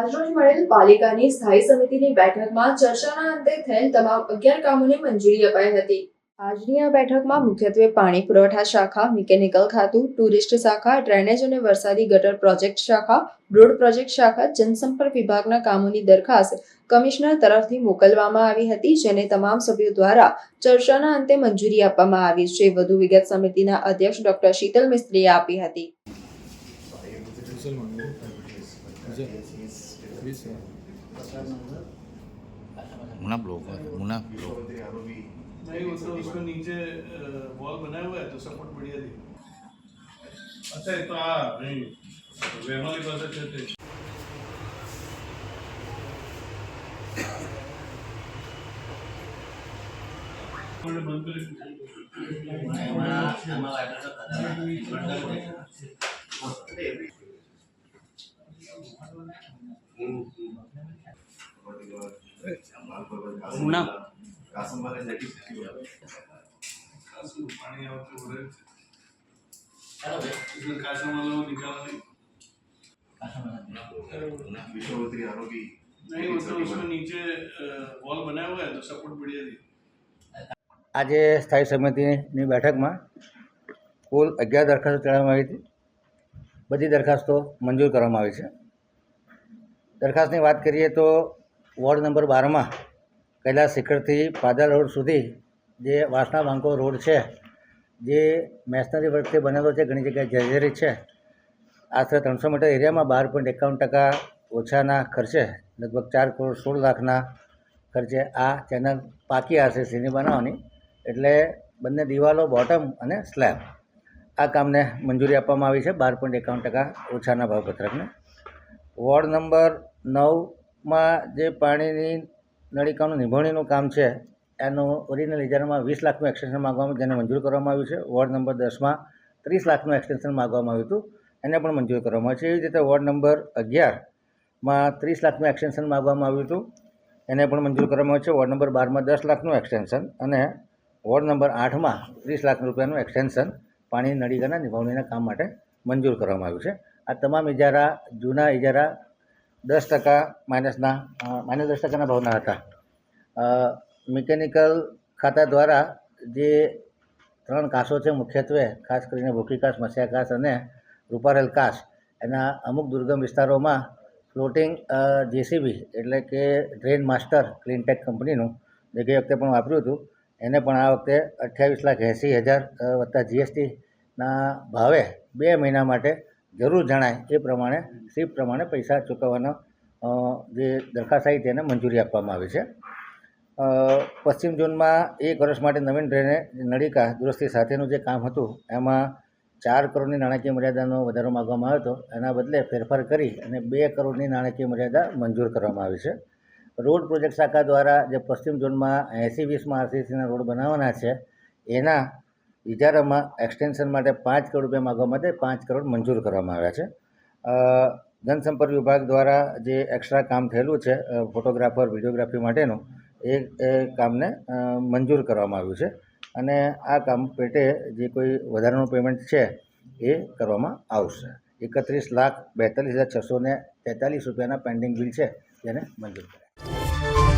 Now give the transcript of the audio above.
આજરોજ મળેલ પાલિકાની સ્થાયી સમિતિની બેઠકમાં ચર્ચાના અંતે થયેલ તમામ અગિયાર કામોને મંજૂરી અપાઈ હતી. આજની આ બેઠકમાં મુખ્યત્વે પાણી પુરવઠા શાખા, મિકેનિકલ ખાતું, ટુરિસ્ટ શાખા, ડ્રેનેજ અને વરસાદી ગટર પ્રોજેક્ટ શાખા, રોડ પ્રોજેક્ટ શાખા, જનસંપર્ક વિભાગના કામોની દરખાસ્ત કમિશનર તરફથી મોકલવામાં આવી હતી, જેને તમામ સભ્યો દ્વારા ચર્ચાના અંતે મંજૂરી આપવામાં આવી છે. વધુ વિગત સમિતિના અધ્યક્ષ ડોક્ટર શીતલ મિસ્ત્રીએ આપી હતી. वीस मुना ब्लॉक मुना ब्लॉक नहीं वो तो नीचे वॉल बनाया हुआ है तो सपोर्ट बढ़िया दी अच्छा तो आ नहीं वेमाली पास अच्छे थे। हमारा हमारा वाइब्रेटर था पानी आवते हो रहे इसमें काशा वाला वो निकाला नहीं विश्ववत्री आरोपी नहीं वो तो उसको नीचे वॉल बनाया हुआ है तो सपोर्ट बढ़िया दी આજે સ્થાયી સમિતિની બેઠકમાં કુલ અગિયાર દરખાસ્તો ચડાવવામાં આવી હતી બધી દરખાસ્તો મંજૂર કરવામાં આવી છે દરખાસ્તની વાત કરીએ તો વોર્ડ નંબર બારમાં કૈલાસ શિખરથી પાદલ રોડ સુધી જે વાસણા બાંકો રોડ છે, જે મેશનરી વર્કથી બનેલો છે, ઘણી જગ્યાએ જર્જરિત છે. આશરે ત્રણસો મીટર એરિયામાં બાર પોઈન્ટ એકાવન ટકા ઓછાના ખર્ચે, લગભગ ચાર કરોડ સોળ લાખના ખર્ચે આ ચેનલ પાકી આરસીસીની બનાવવાની. એટલે બંને દિવાલો, બોટમ અને સ્લેબ. આ કામને મંજૂરી આપવામાં આવી છે, બાર પોઈન્ટ એકાવન ટકા ઓછાના ભાવપત્રકને. વોર્ડ નંબર નવમાં જે પાણીની નળિકાનું નિભાવણીનું કામ છે, એનું ઓરિજિનલ ઇજારામાં વીસ લાખનું એક્સટેન્શન માગવામાં જેને મંજૂર કરવામાં આવ્યું છે. વોર્ડ નંબર દસમાં ત્રીસ લાખનું એક્સટેન્શન માગવામાં આવ્યું હતું. એને પણ મંજૂર કરવામાં આવ્યું છે. એવી રીતે વોર્ડ નંબર અગિયારમાં ત્રીસ લાખનું એક્સટેન્શન માગવામાં આવ્યું હતું. એને પણ મંજૂર કરવામાં આવ્યું છે. વોર્ડ નંબર બારમાં દસ લાખનું એક્સટેન્શન અને વોર્ડ નંબર આઠમાં ત્રીસ લાખ રૂપિયાનું એક્સટેન્શન પાણી નળીકાના નિભાવણીના કામ માટે મંજૂર કરવામાં આવ્યું છે. આ તમામ ઇજારા, જૂના ઇજારા દસ ટકા માઇનસના માઇનસ દસ ટકાના ભાવના હતા. મિકેનિકલ ખાતા દ્વારા જે ત્રણ કાસો છે મુખ્યત્વે, ખાસ કરીને ભૂખી કાસ, મસ્યા કાસ અને રૂપારેલ કાસ, એના અમુક દુર્ગમ વિસ્તારોમાં ફ્લોટિંગ જેસીબી એટલે કે ડ્રેન માસ્ટર ક્લીનટેક કંપનીનું જે ગઈ વખતે પણ વાપર્યું હતું, એને પણ આ વખતે અઠ્યાવીસ લાખ એંસી હજાર વત્તા જીએસટીના ભાવે બે મહિના માટે જરૂર જણાય એ પ્રમાણે સ્લીપ પ્રમાણે પૈસા ચૂકવવાનો જે દરખાસ્ત આવી તેને મંજૂરી આપવામાં આવી છે. પશ્ચિમ ઝોનમાં એક વર્ષ માટે નવીન ડ્રેને નળિકા દુરસ્તી સાથેનું જે કામ હતું, એમાં ચાર કરોડની નાણાકીય મર્યાદાનો વધારો માગવામાં આવ્યો હતો. એના બદલે ફેરફાર કરી અને બે કરોડની નાણાકીય મર્યાદા મંજૂર કરવામાં આવી છે. રોડ પ્રોજેક્ટ શાખા દ્વારા જે પશ્ચિમ ઝોનમાં એંસી વીસમાં આરસીસીના રોડ બનાવવાના છે, એના ઇજારામાં એક્સટેન્શન માટે પાંચ કરોડ રૂપિયા માગવા માટે પાંચ કરોડ મંજૂર કરવામાં આવ્યા છે. જનસંપર્ક વિભાગ દ્વારા જે એક્સ્ટ્રા કામ થયેલું છે ફોટોગ્રાફર વિડીયોગ્રાફી માટેનું, એ એ કામને મંજૂર કરવામાં આવ્યું છે. અને આ કામ પેટે જે કોઈ વધારાનું પેમેન્ટ છે, એ કરવામાં આવશે. એકત્રીસ લાખ બેતાલીસ હજાર છસો ને તેતાલીસ રૂપિયાના પેન્ડિંગ બિલ છે તેને મંજૂર કર્યા.